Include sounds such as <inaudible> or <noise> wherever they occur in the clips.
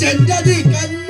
சென்றது கண்முறக்கம்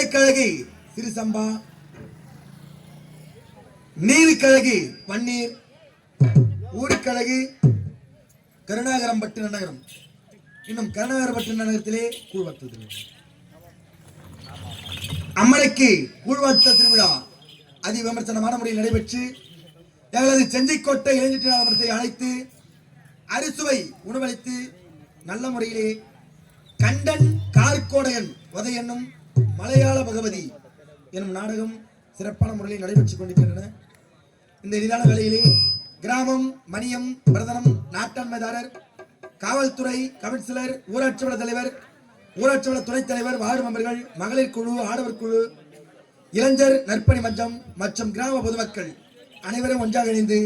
நெல்லைக்கழகி சிறுசம்பா நீலிக்கழகி பன்னீர். ஊடிக்கழகி கருணாகரம் பட்டு நகரம் இன்னும் கருணாகரம்பட்டு நகரத்திலே கூழ்வார்த்த திருவிழா. அம்மனுக்கு கூழ்வார்த்த திருவிழா. அதி விமர்சனமான முறையில் நடைபெற்று எங்களது செஞ்சிக்கோட்டை இளைஞர் நாடகத்தை அழைத்து அறுசுவை உணவளித்து நல்ல முறையிலே கண்டன் கார்கோடையன் வதை என்னும் மலையாள பகவதி எனும் நாடகம் சிறப்பான முறையில் நடைபெற்றுக் கொண்டிருக்கின்றன. இந்த நிதான வேளையிலே கிராமம் மணியம் பிரதனம் நாட்டாண்மைதாரர் காவல்துறை கவுன்சிலர் ஊராட்சி வள தலைவர் ஊராட்சி வள துணைத் தலைவர் வார்டு மெம்பர்கள் மகளிர் குழு ஆடவர் குழு இளைஞர் நற்பணி மன்றம் மற்றும் கிராம பொதுமக்கள் அனைவரும் ஒன்றாக இணைந்து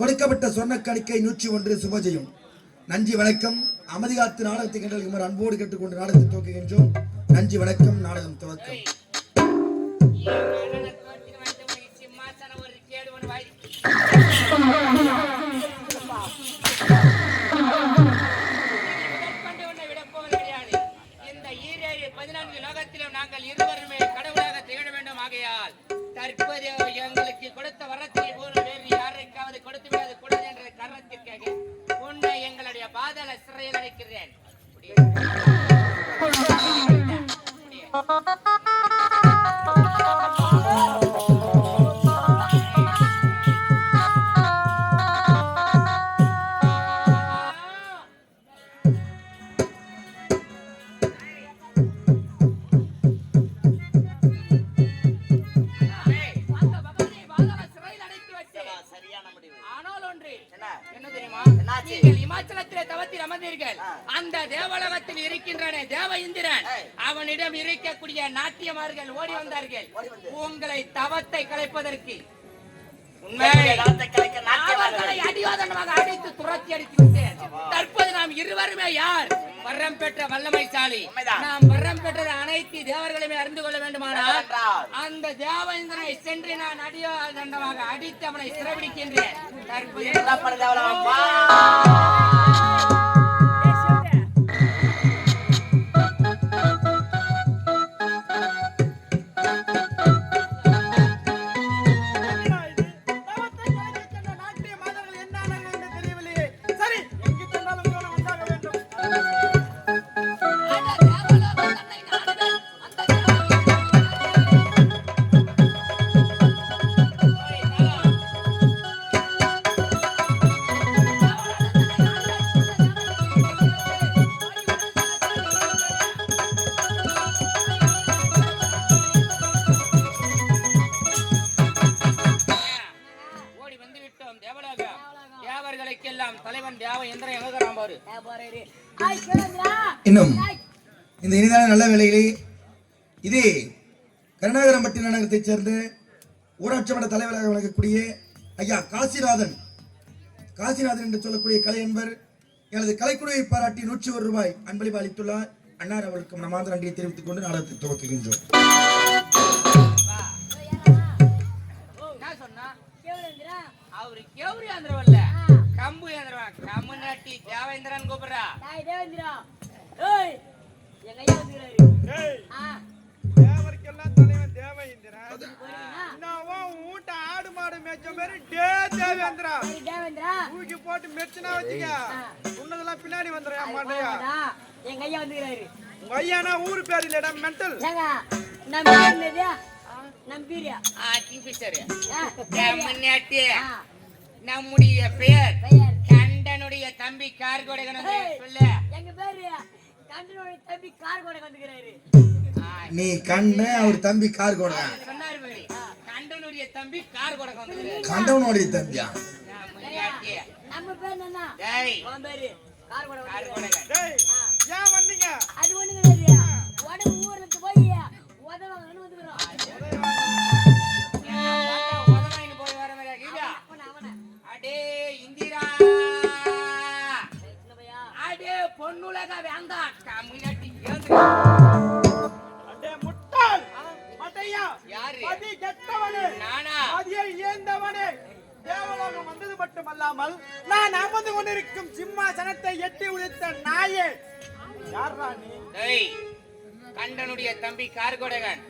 கொடுக்கப்பட்ட சொர்ண கணிக்கை நூற்றி ஒன்று சுபஜெயம். நன்றி வணக்கம். அமதிகாத்து நாடகத்தை கண்டால் அன்போடு கேட்டுக்கொண்டு நாடகத்தை துவக்குகின்றோம். நன்றி வணக்கம். நாடகம் துவக்கம். ஒரு கேடு ஒண்ணு இந்த பதினான்கு லோகத்திலும் நாங்கள் இருவருமே கடவுளாக திகழ வேண்டும் ஆகையால். தற்போது எங்களுக்கு கொடுத்த வரத்தில் போல வேறு யாருக்காவது கொடுத்து விடாது கூடாது என்ற காரணத்திற்காக உன்னை எங்களுடைய பாதாள சிறையில் அடைக்கிறேன். அப்படியே. <laughs> அப்படியே. இருக்கக்கூடிய நாட்டியமார்கள் ஓடி வந்தார்கள். உங்களை தவத்தை கலைப்பதற்கு. அடிவாதனமாக அடித்து துரத்தி அடித்து விட்டேன் தற்போது நாம் இருவருமே யார்? வரம் பெற்ற வல்லமைசாலி. நாம் வரம் பெற்ற அனைத்து தேவர்களுமே அறிந்து கொள்ள வேண்டுமானால்? அந்த தேவேந்திரனை சென்று நான் அடிவாதனமாக அடித்து அவனை சிறைபிடிக்கின்றேன். இன்னும் இந்த இனிதான நல்ல வேளையிலே இது கருணாகரம்பட்டி நகரத்தைச் சேர்ந்த ஊராட்சி மன்ற தலைவராக வழங்கக்கூடிய ஐயா காசிநாதன். காசிநாதன் என்று சொல்லக்கூடிய கலை என்பர் எனது கலைக்குழுவை பாராட்டி நூற்றி ஒரு ரூபாய் அன்பளிப்பு அளித்துள்ளார். அன்னார் அவர்களுக்கு மனமார்ந்த நன்றியை தெரிவித்துக் கொண்டு நாடகத்தை துவக்குகின்றோம். என்ன சொன்னா அவரு கேவரி ஆந்திரவல்ல. கம்பு தேவேந்திரன் கூப்பிடுறா. தேவருக்கெல்லாம் தலைவன் தேவேந்திரன் என்னவோ உன் வீட்டை ஆடு மாடு மேய்ச்ச மாதிரி டே தேவேந்திரா தூக்கி போட்டு மெச்சினா வச்சுக்க. உன்னதெல்லாம் பின்னாடி வந்துடும் என் மாட்டையா எங்க ஐயா வந்துக்கிறாரு. உங்க ஐயானா ஊரு பேர் இல்லடா மென்டல் நாட்டி ஆ, நம்முடைய பெயர் பெயர். கண்டனுடைய தம்பி கார்கோடகன். சொல்லு. எங்க பேரு? கார் கூட நீ கண்ண அவர் தம்பி கார் கூட. கண்டனுடைய தம்பி கார்கோடகன் வந்து கண்டவனுடைய தம்பியா? நம்ம பேர் என்னன்னா? டேய். உன் பேரு? கார் கூட வந்துக்கிறாரு. கார்கோடகன் டேய் ஏன் வந்தீங்க? அது ஒண்ணு கிடையாது உடம்பு ஊருக்கு போய் அமர்ந்து கொண்டிருக்கும் சிம்மாசனத்தை எட்டி உழைத்த நாயே. யாரா நீ? கண்டனுடைய தம்பி கார்கோடகன்.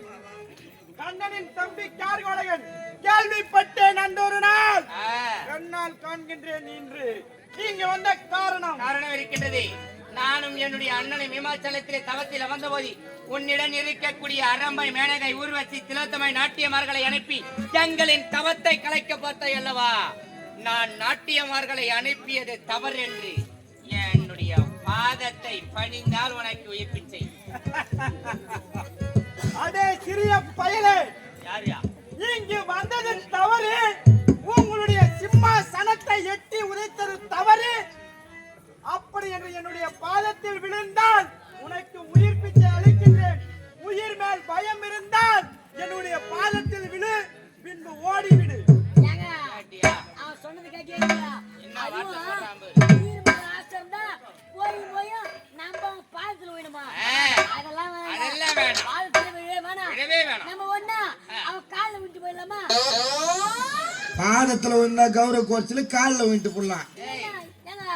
கண்ணனின் தம்பி கார்கோடகன். கேள்விப்பட்டேன் அந்த ஒரு நாள் கண்ணால் காண்கின்றேன் இன்று. நீங்க வந்த காரணம். காரணம் இருக்கின்றது நானும் என்னுடைய அண்ணனை விமாச்சலத்திலே தவத்தில் அமர்ந்தபோது உன்னிடம் இருக்கக்கூடிய அரம்பை மேனகை ஊர்வசி திலோத்தமை நாட்டியமார்களை அனுப்பி எங்களின் தவத்தை கலைக்க பார்த்தாய் அல்லவா? நான் நாட்டியமார்களை அனுப்பியது தவறு என்று என்னுடைய பாதத்தை பணிந்தால் உனக்கு உயிர் பிச்சை அதே சிறிய பயலே. யாரியா இங்கு வந்தது தவறு. உங்களுடைய சிம்மாசனத்தை எட்டி உதைத்தது தவறு. அப்படி என்று என்னுடைய பாதத்தில் விழுந்தால் உனக்கு உயிர் கௌரவ கோர்ஸ்ல கால்ல விட்டு போடலாம்.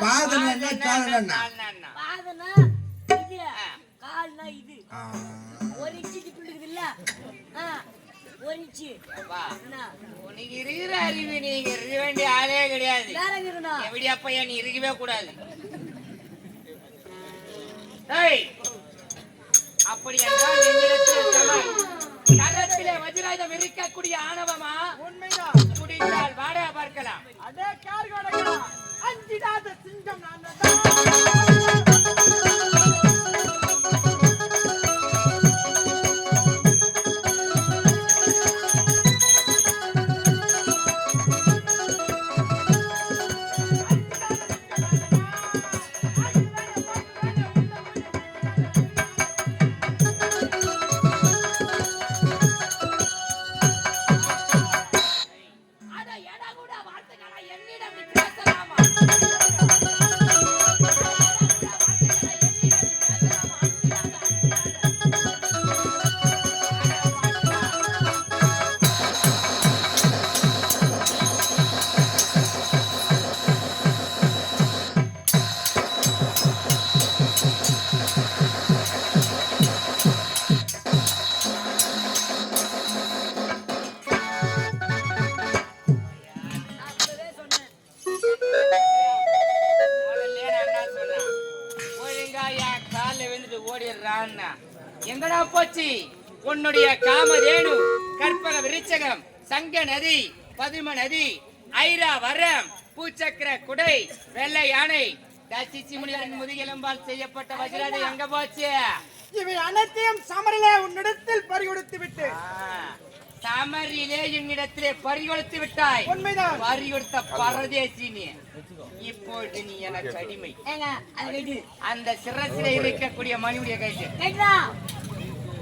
பாதம் என்ன கால் என்ன கால்னா என்ன? பாதனா இது. கால்னா இது. ஆ. ஒரு இன்ச்சு துண்டுக்குது இல்ல ஆ, ஒரு இன்ச்சு. அப்பா, என்ன? உனக்கு இருக்கிற அறிவு நீங்க இருக்க வேண்டிய ஆளே கிடையாது. எப்படி அப்பையா நீ இருக்கவே கூடாது? ஏய், அப்படி என்றால் வஜ்ராயுதம் இருக்கக்கூடிய ஆணவமா? உண்மைதான். வாடா பார்க்கலாம் அதே கார்கோடகா அஞ்சிடாத சிங்கம் நான் தான் கற்பக விருச்சகம் சங்க நதி பதும நதி ஐரா வரம் பூச்சக்கர குடை வெள்ளை யானை. தசிச்சி முனிவரின் முதுகெலும்பால் செய்யப்பட்ட வஜ்ராதை எங்க போச்சு? இவை அனைத்தையும் சமரிலே உன்னிடத்தில் பறிகொடுத்து விட்டு. சமரிலே என்னிடத்திலே பறிகொடுத்து விட்டாய். உண்மைதான். பறிகொடுத்த பரதேசி நீ இப்பொழுது நீ எனக்கு அடிமை. அந்த சிரசில இருக்கக்கூடிய மணியுடைய கைட்ரா